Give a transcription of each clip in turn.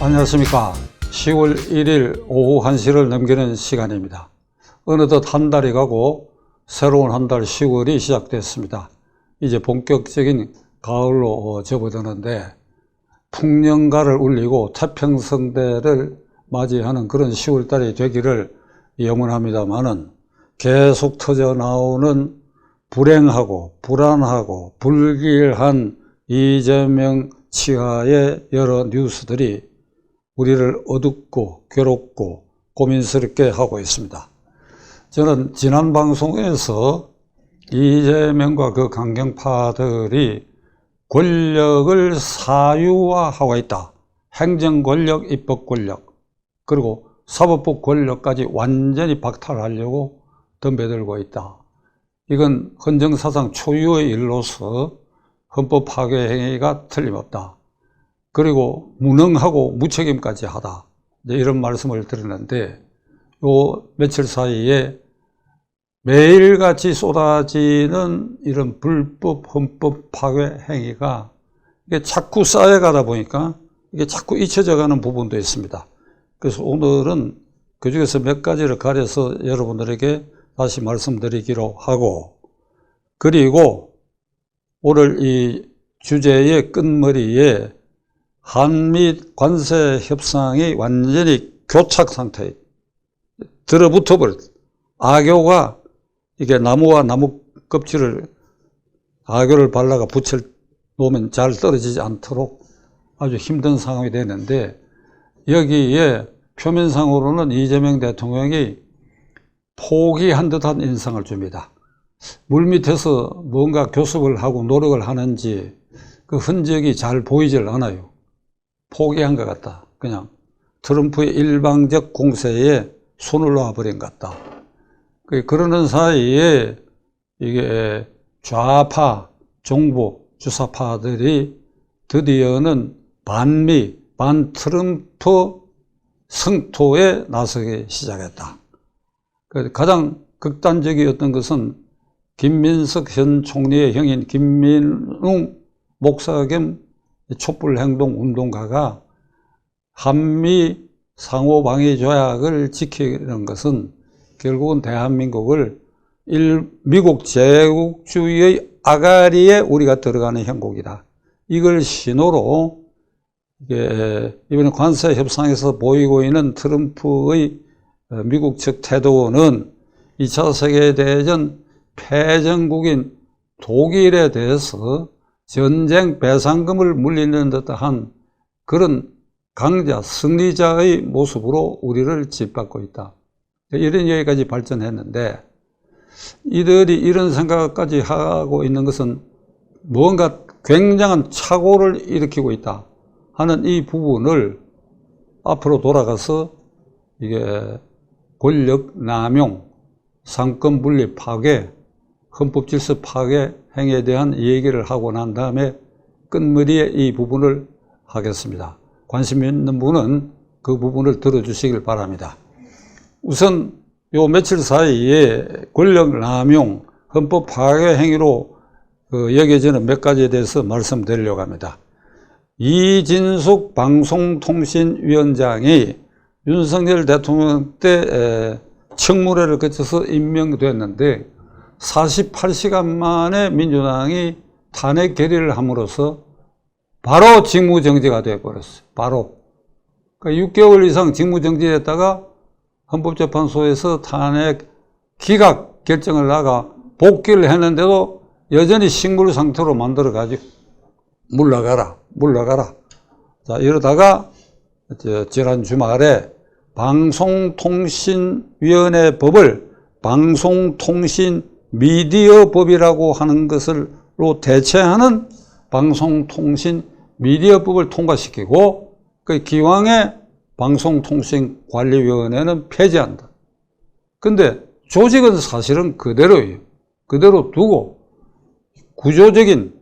안녕하십니까. 10월 1일 오후 1시를 넘기는 시간입니다. 어느덧 한 달이 가고 새로운 한 달 10월이 시작됐습니다. 이제 본격적인 가을로 어, 접어드는데 풍년가를 울리고 태평성대를 맞이하는 그런 10월 달이 되기를 염원합니다만은 계속 터져 나오는 불행하고 불안하고 불길한 이재명 치하의 여러 뉴스들이 우리를 어둡고 괴롭고 고민스럽게 하고 있습니다. 저는 지난 방송에서 이재명과 그 강경파들이 권력을 사유화하고 있다. 행정 권력, 입법 권력, 그리고 사법부 권력까지 완전히 박탈하려고 덤벼들고 있다. 이건 헌정사상 초유의 일로서 헌법 파괴 행위가 틀림없다. 그리고 무능하고 무책임까지 하다. 이런 말씀을 드렸는데, 요 며칠 사이에 매일같이 쏟아지는 이런 불법 헌법 파괴 행위가 이게 자꾸 쌓여가다 보니까 이게 자꾸 잊혀져 가는 부분도 있습니다. 그래서 오늘은 그 중에서 몇 가지를 가려서 여러분들에게 다시 말씀드리기로 하고, 그리고 오늘 이 주제의 끝머리에 한미 관세 협상이 완전히 교착 상태에 들어붙어 버렸 악교가 이게 나무와 나무 껍질을 악교를 발라가 붙여 놓으면 잘 떨어지지 않도록 아주 힘든 상황이 되는데 여기에 표면상으로는 이재명 대통령이 포기한 듯한 인상을 줍니다. 물밑에서 뭔가 교섭을 하고 노력을 하는지 그 흔적이 잘 보이질 않아요. 포기한 것 같다. 그냥 트럼프의 일방적 공세에 손을 놓아버린 것 같다. 그 그러는 사이에 이게 좌파, 정부, 주사파들이 드디어는 반미, 반 트럼프 성토에 나서기 시작했다. 그 가장 극단적이었던 것은 김민석 전 총리의 형인 김민웅 목사 겸 촛불행동 운동가가 한미 상호방위 조약을 지키는 것은 결국은 대한민국을 일, 미국 제국주의의 아가리에 우리가 들어가는 형국이다. 이걸 신호로 이번에 관세 협상에서 보이고 있는 트럼프의 미국 측 태도는 2차 세계대전 패전국인 독일에 대해서 전쟁 배상금을 물리는 듯한 그런 강자, 승리자의 모습으로 우리를 짓밟고 있다. 이런 얘기까지 발전했는데 이들이 이런 생각까지 하고 있는 것은 무언가 굉장한 착오를 일으키고 있다 하는 이 부분을 앞으로 돌아가서 이게 권력 남용, 상권 분리 파괴, 헌법 질서 파괴 행위에 대한 얘기를 하고 난 다음에 끝머리에 이 부분을 하겠습니다. 관심 있는 분은 그 부분을 들어주시길 바랍니다. 우선 요 며칠 사이에 권력 남용, 헌법 파괴 행위로 그 여겨지는 몇 가지에 대해서 말씀드리려고 합니다. 이진숙 방송통신위원장이 윤석열 대통령 때 청문회를 거쳐서 임명됐는데 48시간 만에 민주당이 탄핵 결의를 함으로써 바로 직무정지가 되어버렸어요. 바로. 그러니까 6개월 이상 직무정지했다가 헌법재판소에서 탄핵 기각 결정을 나가 복귀를 했는데도 여전히 식물 상태로 만들어가지고 물러가라, 물러가라. 자, 이러다가 지난 주말에 방송통신위원회 법을 방송통신 미디어법이라고 하는 것을로 대체하는 방송통신 미디어법을 통과시키고 그 기왕에 방송통신관리위원회는 폐지한다. 근데 조직은 사실은 그대로예요. 그대로 두고 구조적인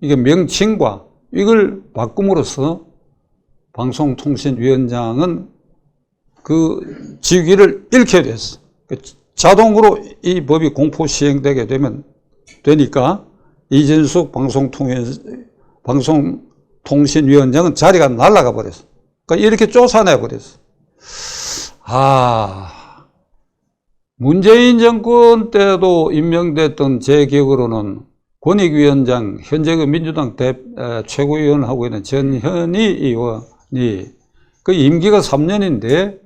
이게 명칭과 이걸 바꿈으로써 방송통신위원장은 그 직위를 잃게 됐어. 자동으로 이 법이 공포 시행되게 되면 되니까 이진숙 방송통신 방송통신위원장은 자리가 날아가 버렸어. 그러니까 이렇게 쫓아내 버렸어. 아, 문재인 정권 때도 임명됐던 제 기억으로는 권익위원장, 현재 그 민주당 대, 에, 최고위원 하고 있는 전현희 의원이 그 임기가 3년인데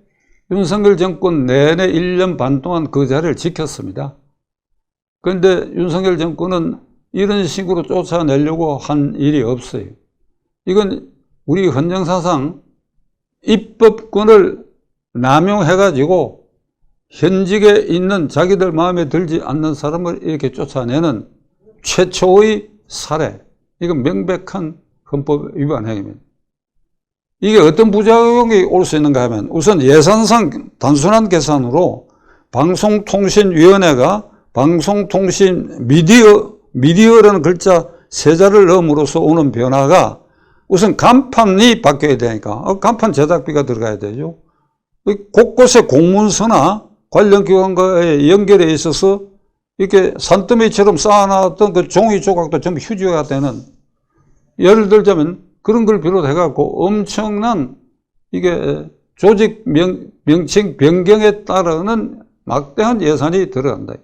윤석열 정권 내내 1년 반 동안 그 자리를 지켰습니다. 그런데 윤석열 정권은 이런 식으로 쫓아내려고 한 일이 없어요. 이건 우리 헌정사상 입법권을 남용해가지고 현직에 있는 자기들 마음에 들지 않는 사람을 이렇게 쫓아내는 최초의 사례. 이건 명백한 헌법 위반 행위입니다. 이게 어떤 부작용이 올 수 있는가 하면 우선 예산상 단순한 계산으로 방송통신위원회가 방송통신 미디어, 미디어라는 글자 세 자를 넣음으로써 오는 변화가 우선 간판이 바뀌어야 되니까 어, 간판 제작비가 들어가야 되죠. 곳곳에 공문서나 관련 기관과의 연결에 있어서 이렇게 산더미처럼 쌓아놨던 그 종이 조각도 전부 휴지가 되는 예를 들자면 그런 걸 비롯해갖고 엄청난 이게 조직 명, 명칭 변경에 따르는 막대한 예산이 들어간다.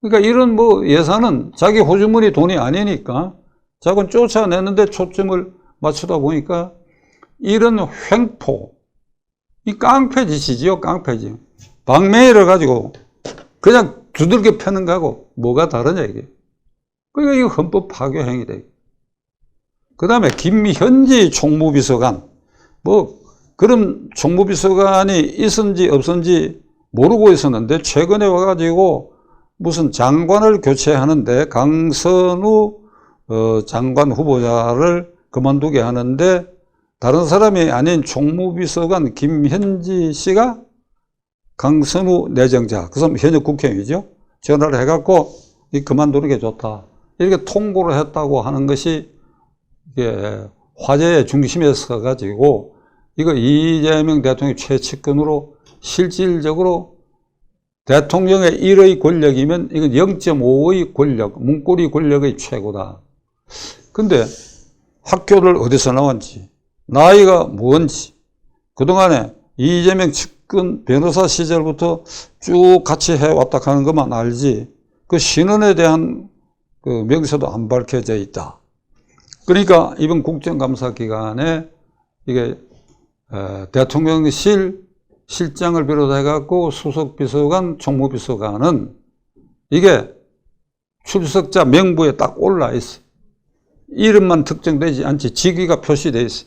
그러니까 이런 뭐 예산은 자기 호주머니 돈이 아니니까 자꾸 쫓아내는데 초점을 맞추다 보니까 이런 횡포, 이 깡패짓이지요, 깡패짓. 방매를 가지고 그냥 두들겨 패는 거하고 뭐가 다르냐, 이게. 그러니까 이거 헌법 파괴 행위다. 그 다음에 김현지 총무비서관, 뭐, 그런 총무비서관이 있은지 없은지 모르고 있었는데, 최근에 와가지고 무슨 장관을 교체하는데, 강선우 어, 장관 후보자를 그만두게 하는데, 다른 사람이 아닌 총무비서관 김현지 씨가 강선우 내정자, 그 사람 현역 국회의원이죠. 전화를 해갖고 이 그만두는 게 좋다. 이렇게 통보를 했다고 하는 것이 이게 화제의 중심에 서 가지고 이거 이재명 대통령 최측근으로 실질적으로 대통령의 1의 권력이면 이건 0.5의 권력, 문고리 권력의 최고다. 근데 학교를 어디서 나왔지, 나이가 뭔지, 그동안에 이재명 측근 변호사 시절부터 쭉 같이 해왔다 하는 것만 알지, 그 신원에 대한 그 명세도 안 밝혀져 있다. 그러니까 이번 국정감사 기간에 이게 대통령실 실장을 비롯해 갖고 수석비서관, 총무비서관은 이게 출석자 명부에 딱 올라 있어. 이름만 특정되지 않지 직위가 표시돼 있어.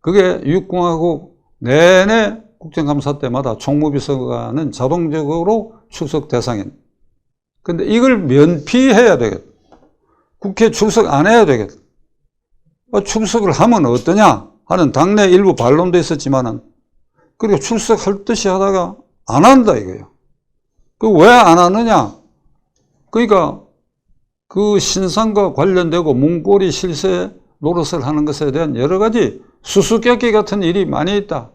그게 육공하고 내내 국정감사 때마다 총무비서관은 자동적으로 출석 대상인. 근데 이걸 면피해야 되겠다. 국회 출석 안 해야 되겠다. 어, 출석을 하면 어떠냐 하는 당내 일부 반론도 있었지만은 그리고 출석할 듯이 하다가 안 한다 이거예요. 그 왜 안 하느냐? 그러니까 그 신상과 관련되고 문고리 실세 노릇을 하는 것에 대한 여러 가지 수수께끼 같은 일이 많이 있다.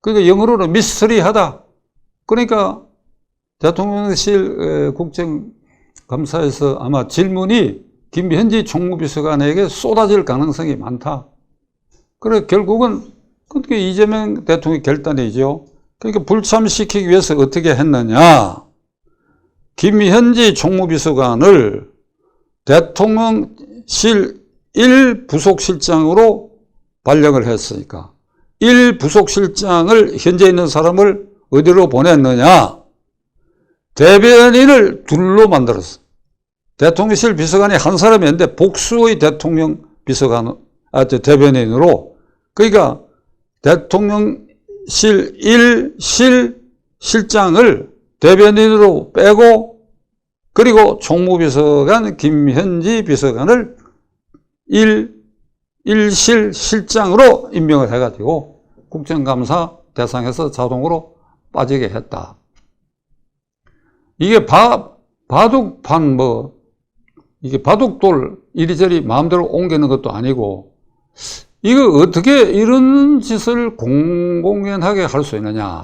그러니까 영어로는 미스터리하다. 그러니까 대통령실 국정감사에서 아마 질문이 김현지 총무비서관에게 쏟아질 가능성이 많다. 그래 결국은 그게 이재명 대통령의 결단이죠. 그러니까 불참시키기 위해서 어떻게 했느냐. 김현지 총무비서관을 대통령실 1부속실장으로 발령을 했으니까 1부속실장을 현재 있는 사람을 어디로 보냈느냐. 대변인을 둘로 만들었어. 대통령실 비서관이 한 사람이었는데 복수의 대통령 비서관, 아, 대변인으로 그러니까 대통령실 1실 실장을 대변인으로 빼고 그리고 총무비서관 김현지 비서관을 1, 1실 실장으로 임명을 해가지고 국정감사 대상에서 자동으로 빠지게 했다. 이게 바, 바둑판 뭐 이게 바둑돌 이리저리 마음대로 옮기는 것도 아니고 이거 어떻게 이런 짓을 공공연하게 할 수 있느냐.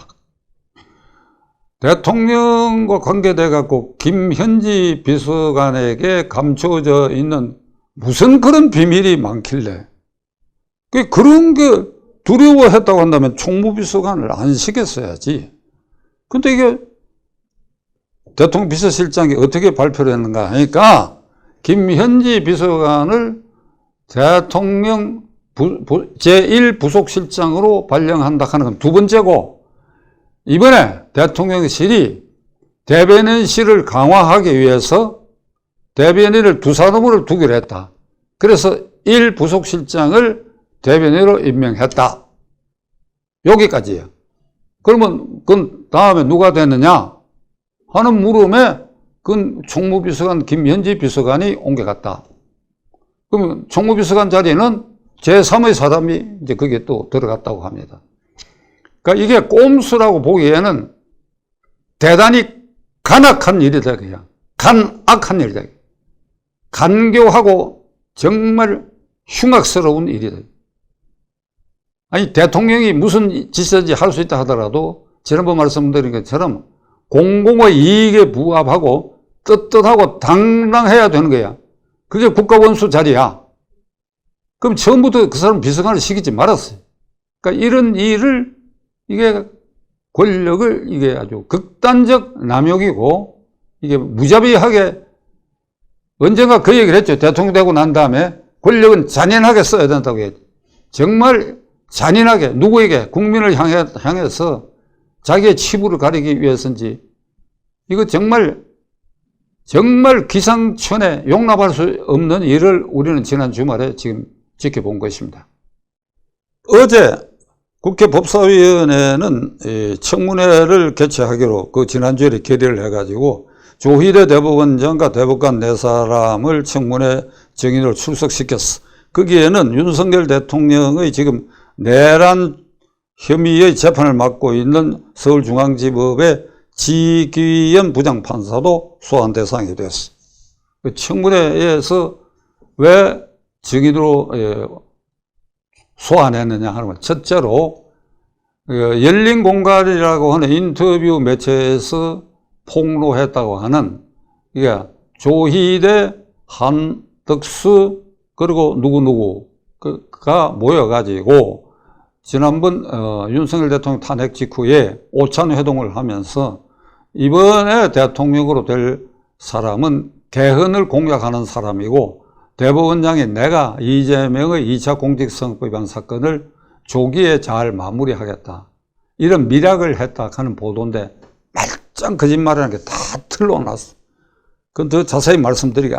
대통령과 관계돼 갖고 김현지 비서관에게 감춰져 있는 무슨 그런 비밀이 많길래 그 그런 게 두려워했다고 한다면 총무비서관을 안 시켰어야지. 근데 이게 대통령 비서실장이 어떻게 발표를 했는가 하니까 김현지 비서관을 대통령 부, 부, 제1부속실장으로 발령한다 하는 건 두 번째고 이번에 대통령실이 대변인실을 강화하기 위해서 대변인을 두 사람으로 두기로 했다. 그래서 1부속실장을 대변인으로 임명했다. 여기까지예요. 그러면 그 다음에 누가 됐느냐 하는 물음에 그 총무비서관 김현지 비서관이 옮겨갔다. 그러면 총무비서관 자리는 제3의 사람이 이제 거기에 또 들어갔다고 합니다. 그러니까 이게 꼼수라고 보기에는 대단히 간악한 일이다, 그냥. 간악한 일이다. 간교하고 정말 흉악스러운 일이다. 아니, 대통령이 무슨 짓인지 할 수 있다 하더라도, 지난번 말씀드린 것처럼 공공의 이익에 부합하고 떳떳하고 당당해야 되는 거야. 그게 국가원수 자리야. 그럼 처음부터 그 사람 비서관을 시키지 말았어요. 그러니까 이런 일을, 이게 권력을 이게 아주 극단적 남용이고, 이게 무자비하게 언젠가 그 얘기를 했죠. 대통령 되고 난 다음에 권력은 잔인하게 써야 된다고 했죠. 정말 잔인하게 누구에게 국민을 향해, 향해서 자기의 치부를 가리기 위해서인지 이거 정말 정말 기상천외 용납할 수 없는 일을 우리는 지난 주말에 지금 지켜본 것입니다. 어제 국회 법사위원회는 청문회를 개최하기로 그 지난주에 결의를 해가지고 조희대 대법원장과 대법관 네 사람을 청문회 정인으로 출석시켰어. 거기에는 윤석열 대통령의 지금 내란 혐의의 재판을 맡고 있는 서울중앙지법의 지기현 부장판사도 소환 대상이 됐어. 그 청문회에서 왜 증인으로 예, 소환했느냐 하는 건 첫째로 그 열린 공간이라고 하는 인터뷰 매체에서 폭로했다고 하는 이게 조희대, 한덕수 그리고 누구누구가 모여가지고 지난번 어, 윤석열 대통령 탄핵 직후에 오찬 회동을 하면서 이번에 대통령으로 될 사람은 개헌을 공약하는 사람이고 대법원장이 내가 이재명의 2차 공직선거법 위반 사건을 조기에 잘 마무리하겠다. 이런 미락을 했다 하는 보도인데 말짱 거짓말이라는 게 다 틀러놨어. 그건 더 자세히 말씀드리지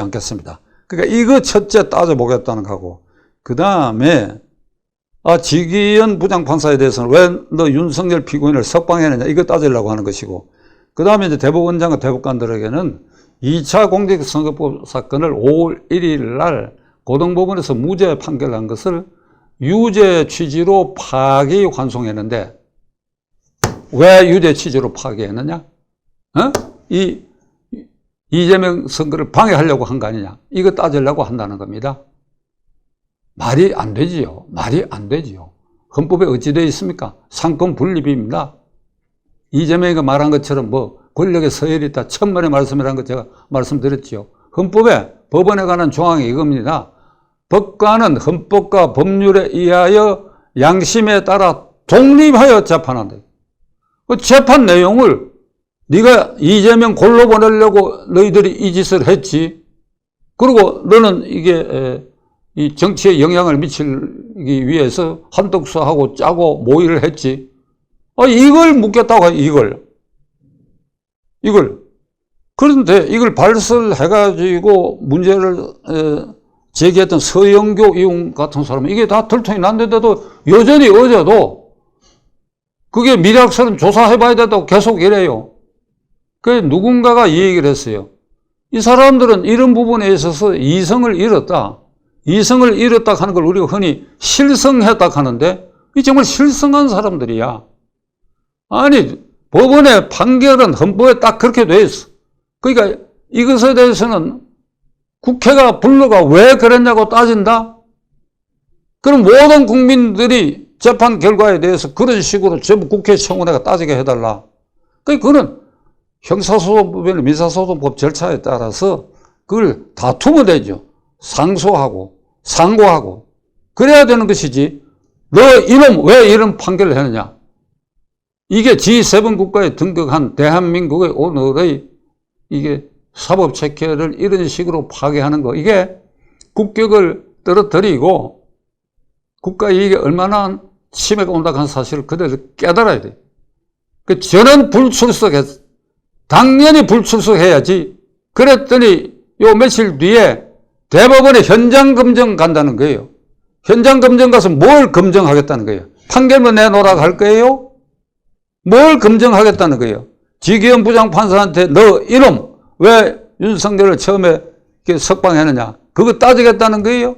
않겠습니다. 그러니까 이거 첫째 따져보겠다는 거고 그 다음에 아, 지기현 부장판사에 대해서는 왜 너 윤석열 피고인을 석방해내냐 이거 따지려고 하는 것이고 그 다음에 이제 대법원장과 대법관들에게는 2차 공직선거법 사건을 5월 1일 날 고등법원에서 무죄 판결한 것을 유죄 취지로 파기 환송했는데 왜 유죄 취지로 파기했느냐? 어? 이 이재명 선거를 방해하려고 한 거 아니냐? 이거 따지려고 한다는 겁니다. 말이 안 되지요. 말이 안 되지요. 헌법에 어찌 되어 있습니까? 상권 분립입니다. 이재명이가 말한 것처럼 뭐 권력의 서열이 있다. 천만의 말씀이라는 거 제가 말씀드렸지요. 헌법에 법원에 관한 조항이 이겁니다. 법관은 헌법과 법률에 의하여 양심에 따라 독립하여 재판한다. 그 재판 내용을 네가 이재명 골로 보내려고 너희들이 이 짓을 했지. 그리고 너는 이게 이 정치에 영향을 미치기 위해서 한독수하고 짜고 모의를 했지. 아, 이걸 묻겠다고 이걸. 이걸. 그런데 이걸 발설해가지고 문제를 제기했던 서영교 이용 같은 사람은 이게 다 들통이 났는데도 여전히 어제도 그게 미락설은 조사해봐야 된다고 계속 이래요. 그 누군가가 이 얘기를 했어요. 이 사람들은 이런 부분에 있어서 이성을 잃었다. 이성을 잃었다 하는 걸 우리가 흔히 실성했다 하는데 이 정말 실성한 사람들이야. 아니 법원의 판결은 헌법에 딱 그렇게 돼 있어. 그러니까 이것에 대해서는 국회가 불러가 왜 그랬냐고 따진다? 그럼 모든 국민들이 재판 결과에 대해서 그런 식으로 전부 국회 청원회가 따지게 해달라. 그러니까 그거는 형사소송법이나 민사소송법 절차에 따라서 그걸 다투면 되죠. 상소하고 상고하고 그래야 되는 것이지 너 이놈 왜 이런 판결을 했느냐? 이게 G7 국가에 등극한 대한민국의 오늘의 이게 사법 체계를 이런 식으로 파괴하는 거 이게 국격을 떨어뜨리고 국가 이익에 얼마나 침해가 온다는 사실을 그대로 깨달아야 돼. 그 저는 불출석했, 당연히 불출석해야지. 그랬더니 요 며칠 뒤에 대법원에 현장 검증 간다는 거예요. 현장 검증 가서 뭘 검증하겠다는 거예요. 판결문 내놓으라고 할 거예요? 뭘 검증하겠다는 거예요? 지기현 부장판사한테 너 이놈 왜 윤석열을 처음에 석방했느냐? 그거 따지겠다는 거예요?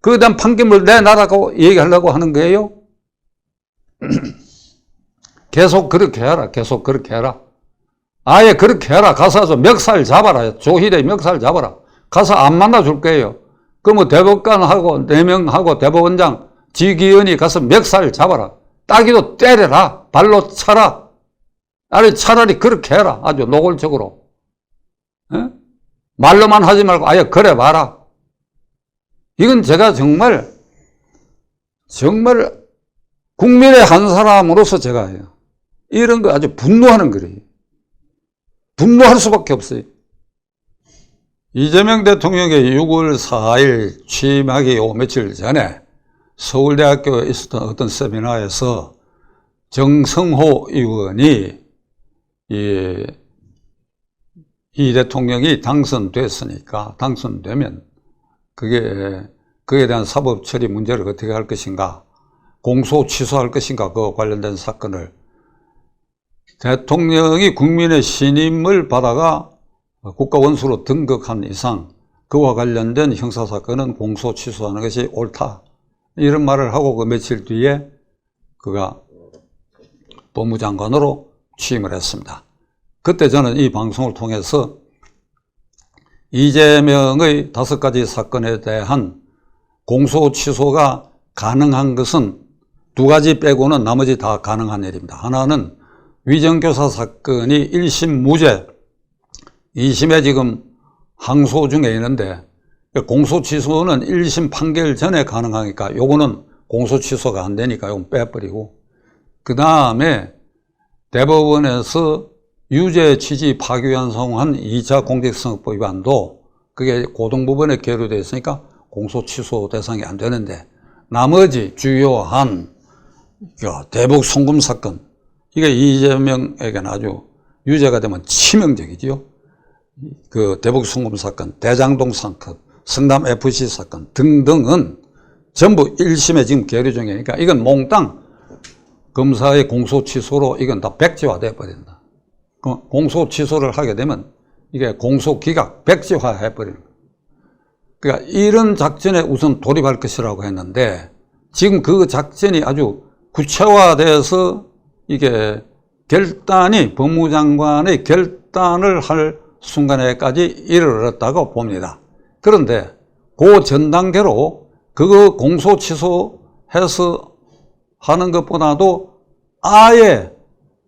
그에 대한 판결을 내놔라고 얘기하려고 하는 거예요? 계속 그렇게 해라. 계속 그렇게 해라. 아예 그렇게 해라. 가서 멱살 잡아라. 조희대 멱살 잡아라. 가서 안 만나줄 거예요. 그러면 대법관하고, 네 명하고 대법원장, 지기현이 가서 멱살 잡아라. 따기도 때려라. 발로 차라. 아니, 차라리 그렇게 해라. 아주 노골적으로. 에? 말로만 하지 말고 아예 그래 봐라. 이건 제가 정말, 정말 국민의 한 사람으로서 제가 해요. 이런 거 아주 분노하는 거예요. 분노할 수밖에 없어요. 이재명 대통령의 6월 4일 취임하기 요 며칠 전에 서울대학교에 있었던 어떤 세미나에서 정성호 의원이 이, 이 대통령이 당선됐으니까 당선되면 그게 그에 대한 사법 처리 문제를 어떻게 할 것인가 공소 취소할 것인가 그 관련된 사건을 대통령이 국민의 신임을 받아가 국가 원수로 등극한 이상 그와 관련된 형사사건은 공소 취소하는 것이 옳다. 이런 말을 하고 그 며칠 뒤에 그가 법무장관으로 취임을 했습니다. 그때 저는 이 방송을 통해서 이재명의 다섯 가지 사건에 대한 공소 취소가 가능한 것은 두 가지 빼고는 나머지 다 가능한 일입니다. 하나는 위정교사 사건이 1심 무죄, 2심에 지금 항소 중에 있는데 공소 취소는 1심 판결 전에 가능하니까 요거는 공소 취소가 안 되니까 요건 빼버리고 그 다음에 대법원에서 유죄 취지 파기환송한 2차 공직선거법 위반도 그게 고등부분에 계류되어 있으니까 공소 취소 대상이 안 되는데 나머지 주요한 대북 송금 사건 이게 이재명에게는 아주 유죄가 되면 치명적이지요. 그 대북 송금 사건, 대장동 사건, 성남 FC 사건 등등은 전부 1심에 지금 계류 중이니까 이건 몽땅 검사의 공소 취소로 이건 다 백지화 돼 버린다. 그 공소 취소를 하게 되면 이게 공소 기각 백지화 해 버리는 거예요. 그러니까 이런 작전에 우선 돌입할 것이라고 했는데 지금 그 작전이 아주 구체화돼서 이게 결단이 법무장관의 결단을 할 순간에까지 이르렀다고 봅니다. 그런데 그 전 단계로 그거 공소 취소해서 하는 것보다도 아예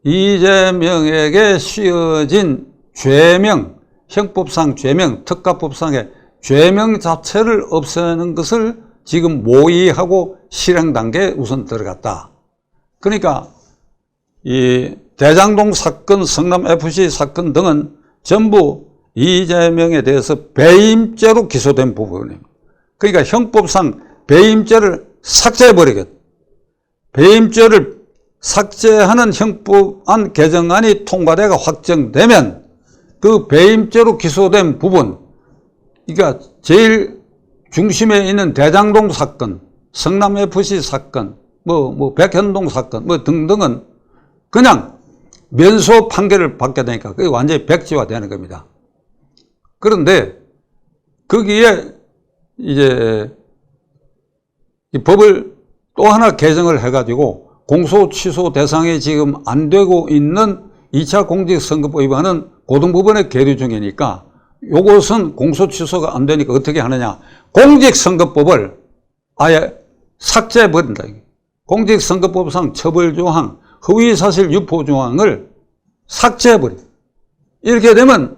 이재명에게 씌어진 죄명, 형법상 죄명, 특가법상의 죄명 자체를 없애는 것을 지금 모의하고 실행 단계에 우선 들어갔다. 그러니까 이 대장동 사건, 성남 FC 사건 등은 전부 이재명에 대해서 배임죄로 기소된 부분입니다. 그러니까 형법상 배임죄를 삭제해버리겠다. 배임죄를 삭제하는 형법안 개정안이 통과되가 확정되면 그 배임죄로 기소된 부분, 그러니까 제일 중심에 있는 대장동 사건, 성남FC 사건, 뭐, 뭐, 백현동 사건, 뭐 등등은 그냥 면소 판결을 받게 되니까 그게 완전히 백지화 되는 겁니다. 그런데 거기에 이제 이 법을 또 하나 개정을 해가지고 공소 취소 대상이 지금 안 되고 있는 2차 공직선거법 위반은 고등부분에 계류 중이니까 요것은 공소 취소가 안 되니까 어떻게 하느냐. 공직선거법을 아예 삭제해버린다. 공직선거법상 처벌조항, 허위사실 유포 조항을 삭제해버려. 이렇게 되면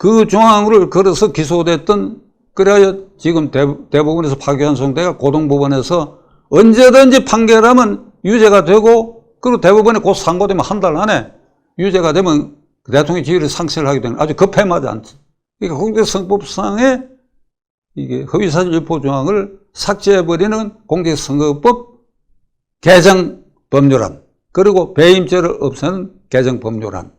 그 조항을 걸어서 기소됐던 그래야 지금 대법원에서 파기환송돼가 고등법원에서 언제든지 판결하면 유죄가 되고 그리고 대법원에 곧 상고되면 한 달 안에 유죄가 되면 대통령 지위를 상실을 하게 되는 아주 급해하지 않지. 그러니까 공직선거법상에 이게 허위사실 유포 조항을 삭제해버리는 공직선거법 개정 법률안 그리고 배임죄를 없애는 개정 법률안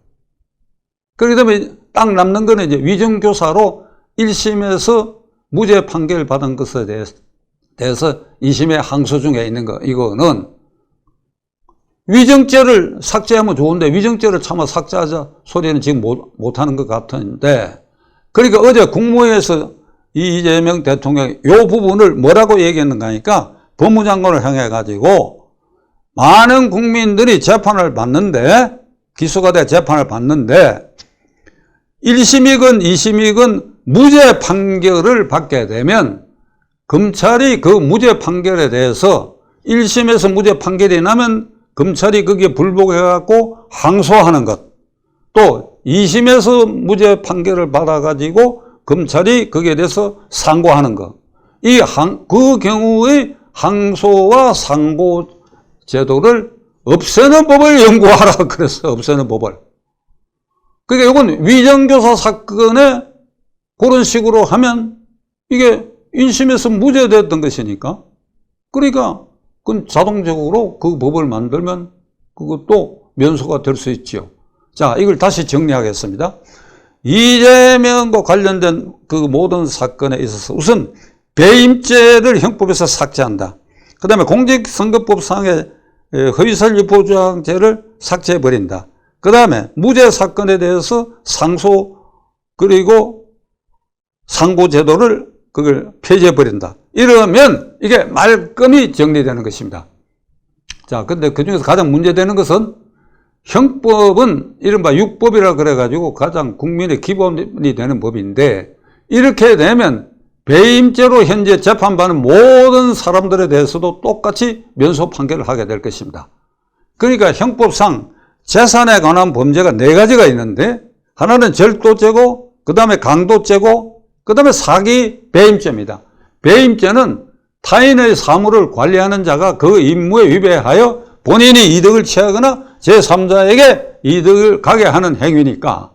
그렇기 때문에 딱 남는 거는 이제 위정교사로 1심에서 무죄 판결 받은 것에 대해서, 대해서 2심의 항소 중에 있는 거 이거는 위정죄를 삭제하면 좋은데 위정죄를 차마 삭제하자 소리는 지금 못, 못 하는 것 같은데 그러니까 어제 국무회에서 이재명 대통령이 이 부분을 뭐라고 얘기했는가 하니까 법무장관을 향해 가지고 많은 국민들이 재판을 받는데 기소가 돼 재판을 받는데 1심이건 2심이건 무죄 판결을 받게 되면 검찰이 그 무죄 판결에 대해서 1심에서 무죄 판결이 나면 검찰이 거기에 불복해갖고 항소하는 것. 또 2심에서 무죄 판결을 받아가지고 검찰이 거기에 대해서 상고하는 것. 이 항, 그 경우의 항소와 상고 제도를 없애는 법을 연구하라 그래서 없애는 법을. 그러니까 이건 위정교사 사건에 그런 식으로 하면 이게 1심에서 무죄됐던 것이니까. 그러니까 그건 자동적으로 그 법을 만들면 그것도 면소가 될 수 있지요. 자, 이걸 다시 정리하겠습니다. 이재명과 관련된 그 모든 사건에 있어서 우선 배임죄를 형법에서 삭제한다. 그 다음에 공직선거법상의 허위사실 유포조항죄를 삭제해버린다. 그 다음에 무죄 사건에 대해서 상소 그리고 상고 제도를 그걸 폐지해버린다. 이러면 이게 말끔히 정리되는 것입니다. 자, 근데 그 중에서 가장 문제되는 것은 형법은 이른바 육법이라 그래가지고 가장 국민의 기본이 되는 법인데 이렇게 되면 배임죄로 현재 재판받는 모든 사람들에 대해서도 똑같이 면소 판결을 하게 될 것입니다. 그러니까 형법상 재산에 관한 범죄가 네 가지가 있는데 하나는 절도죄고 그 다음에 강도죄고 그 다음에 사기 배임죄입니다. 배임죄는 타인의 사물을 관리하는 자가 그 임무에 위배하여 본인이 이득을 취하거나 제3자에게 이득을 가게 하는 행위니까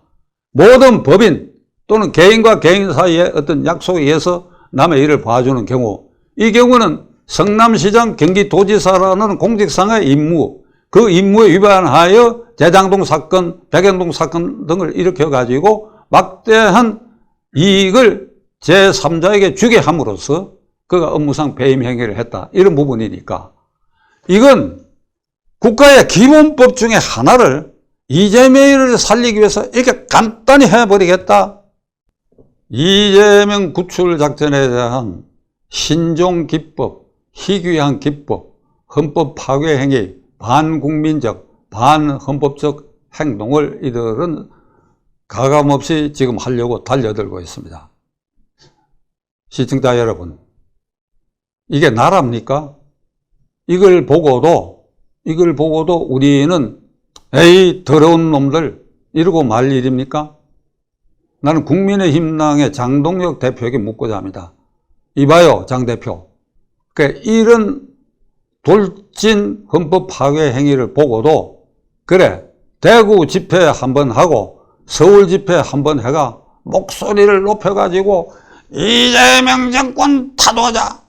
모든 법인 또는 개인과 개인 사이에 어떤 약속에 의해서 남의 일을 봐주는 경우 이 경우는 성남시장 경기도지사라는 공직상의 임무 그 임무에 위반하여 대장동 사건, 백연동 사건 등을 일으켜 가지고 막대한 이익을 제3자에게 주게 함으로써 그가 업무상 배임 행위를 했다. 이런 부분이니까 이건 국가의 기본법 중에 하나를 이재명을 살리기 위해서 이렇게 간단히 해버리겠다. 이재명 구출 작전에 대한 신종 기법, 희귀한 기법, 헌법 파괴 행위, 반국민적, 반헌법적 행동을 이들은 가감없이 지금 하려고 달려들고 있습니다. 시청자 여러분, 이게 나랍니까? 이걸 보고도 이걸 보고도 우리는 에이 더러운 놈들 이러고 말 일입니까? 나는 국민의힘당의 장동혁 대표에게 묻고자 합니다. 이봐요 장 대표. 그 이런 돌진 헌법 파괴 행위를 보고도 그래 대구 집회 한번 하고 서울 집회 한번 해가 목소리를 높여가지고 이재명 정권 타도하자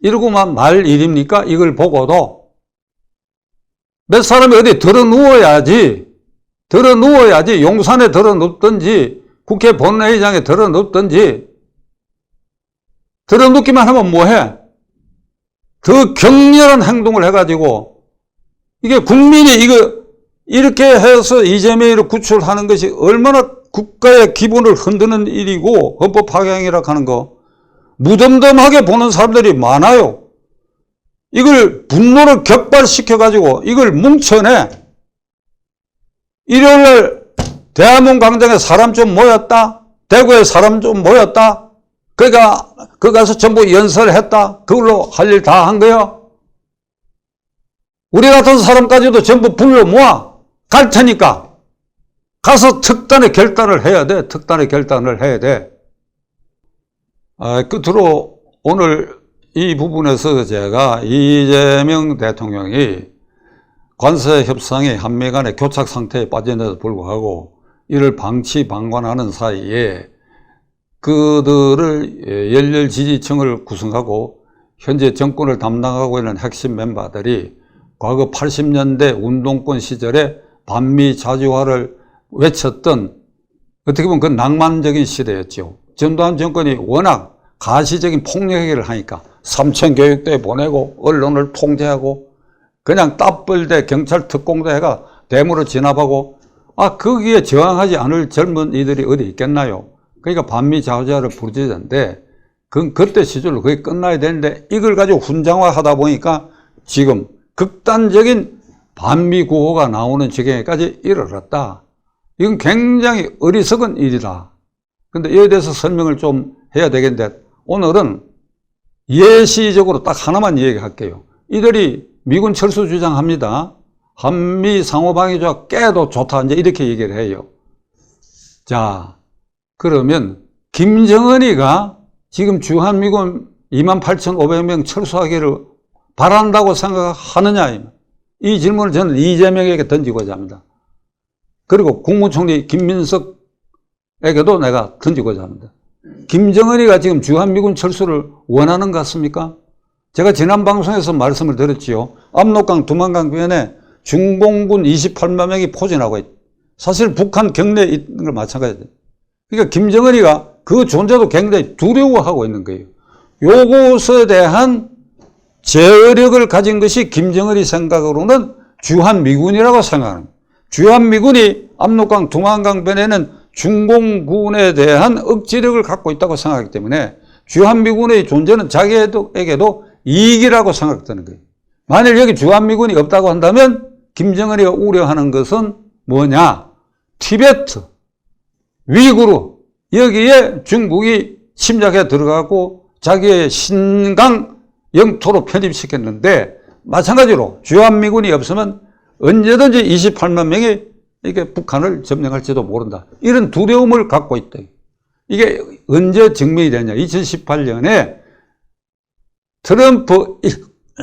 이러고만 말 일입니까? 이걸 보고도 몇 사람이 어디 들어 누워야지. 들어 누워야지. 용산에 들어 눕든지, 국회 본회의장에 들어 눕든지, 들어 눕기만 하면 뭐해? 더 격렬한 행동을 해가지고, 이게 국민이 이거, 이렇게 해서 이재명을 구출하는 것이 얼마나 국가의 기본을 흔드는 일이고, 헌법 파괴행위라 하는 거, 무덤덤하게 보는 사람들이 많아요. 이걸 분노를 격발시켜가지고 이걸 뭉쳐내. 일요일날 대한문 광장에 사람 좀 모였다. 대구에 사람 좀 모였다. 그러니까 그 가서 전부 연설했다. 그걸로 할 일 다 한 거야. 우리 같은 사람까지도 전부 불러 모아 갈 테니까 가서 특단의 결단을 해야 돼. 특단의 결단을 해야 돼. 아, 끝으로 오늘 이 부분에서 제가 이재명 대통령이 관세 협상이 한미 간의 교착 상태에 빠진데도 불구하고 이를 방치 방관하는 사이에 그들을 예, 열렬 지지층을 구성하고 현재 정권을 담당하고 있는 핵심 멤버들이 과거 80년대 운동권 시절에 반미 자주화를 외쳤던 어떻게 보면 그 낭만적인 시대였죠. 전두환 정권이 워낙 가시적인 폭력 행위를 하니까 삼천 교육대 보내고 언론을 통제하고 그냥 따뿔대 경찰 특공대 해가 대무로 진압하고 아 거기에 저항하지 않을 젊은 이들이 어디 있겠나요? 그러니까 반미 자주화를 부르짖었는데 그 그때 시절로 그게 끝나야 되는데 이걸 가지고 훈장화하다 보니까 지금 극단적인 반미 구호가 나오는 지경에까지 이르렀다. 이건 굉장히 어리석은 일이다. 근데 이에 대해서 설명을 좀 해야 되겠는데 오늘은 예시적으로 딱 하나만 얘기할게요. 이들이 미군 철수 주장합니다. 한미 상호방위조약 깨도 좋다. 이제 이렇게 얘기를 해요. 자, 그러면 김정은이가 지금 주한미군 28,500명 철수하기를 바란다고 생각하느냐? 이 질문을 저는 이재명에게 던지고자 합니다. 그리고 국무총리 김민석에게도 내가 던지고자 합니다. 김정은이가 지금 주한미군 철수를 원하는 것 같습니까? 제가 지난 방송에서 말씀을 드렸지요. 압록강 두만강 변에 중공군 28만 명이 포진하고 있다. 사실 북한 경내에 있는 걸 마찬가지다. 그러니까 김정은이가 그 존재도 굉장히 두려워하고 있는 거예요. 요것에 대한 제어력을 가진 것이 김정은이 생각으로는 주한미군이라고 생각합니다. 주한미군이 압록강 두만강변에는 중공군에 대한 억지력을 갖고 있다고 생각하기 때문에 주한미군의 존재는 자기에게도 이익이라고 생각되는 거예요. 만일 여기 주한미군이 없다고 한다면 김정은이가 우려하는 것은 뭐냐? 티베트, 위구르, 여기에 중국이 침략해 들어가고 자기의 신강 영토로 편입시켰는데 마찬가지로 주한미군이 없으면 언제든지 28만 명이 이게 북한을 점령할지도 모른다. 이런 두려움을 갖고 있다. 이게 언제 증명이 되냐. 2018년에 트럼프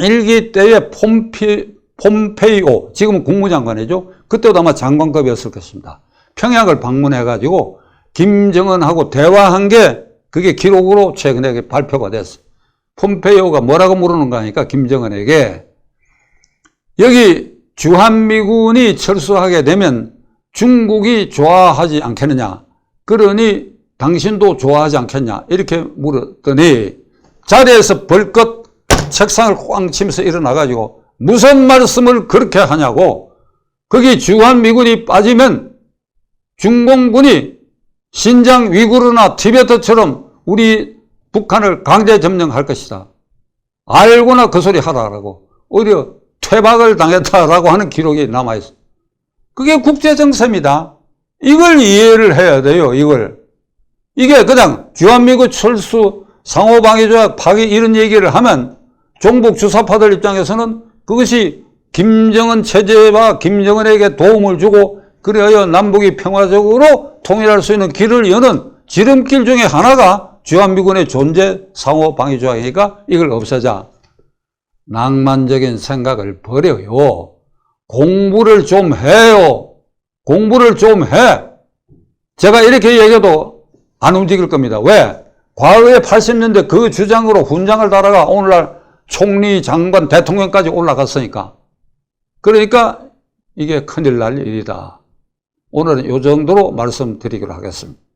일기 때의 폼피, 폼페이오, 지금은 국무장관이죠. 그때도 아마 장관급이었을 것입니다. 평양을 방문해가지고 김정은하고 대화한 게 그게 기록으로 최근에 발표가 됐어. 폼페이오가 뭐라고 물었는가 하니까 김정은에게 여기 주한미군이 철수하게 되면 중국이 좋아하지 않겠느냐. 그러니 당신도 좋아하지 않겠냐. 이렇게 물었더니 자리에서 벌컥 책상을 꽝 치면서 일어나가지고 무슨 말씀을 그렇게 하냐고. 거기 주한미군이 빠지면 중공군이 신장 위구르나 티베트처럼 우리 북한을 강제 점령할 것이다. 알고나 그 소리 하라라고. 오히려 퇴박을 당했다라고 하는 기록이 남아있어. 그게 국제정세입니다. 이걸 이해를 해야 돼요, 이걸. 이게 그냥 주한미국 철수, 상호방위조약 파기 이런 얘기를 하면 종북 주사파들 입장에서는 그것이 김정은 체제와 김정은에게 도움을 주고 그리하여 남북이 평화적으로 통일할 수 있는 길을 여는 지름길 중에 하나가 주한미군의 존재 상호 방위 조약이니까 이걸 없애자. 낭만적인 생각을 버려요. 공부를 좀 해요. 공부를 좀 해. 제가 이렇게 얘기해도 안 움직일 겁니다. 왜? 과거에 80년대 그 주장으로 훈장을 달아가 오늘날 총리, 장관, 대통령까지 올라갔으니까. 그러니까 이게 큰일 날 일이다. 오늘은 이 정도로 말씀드리기로 하겠습니다.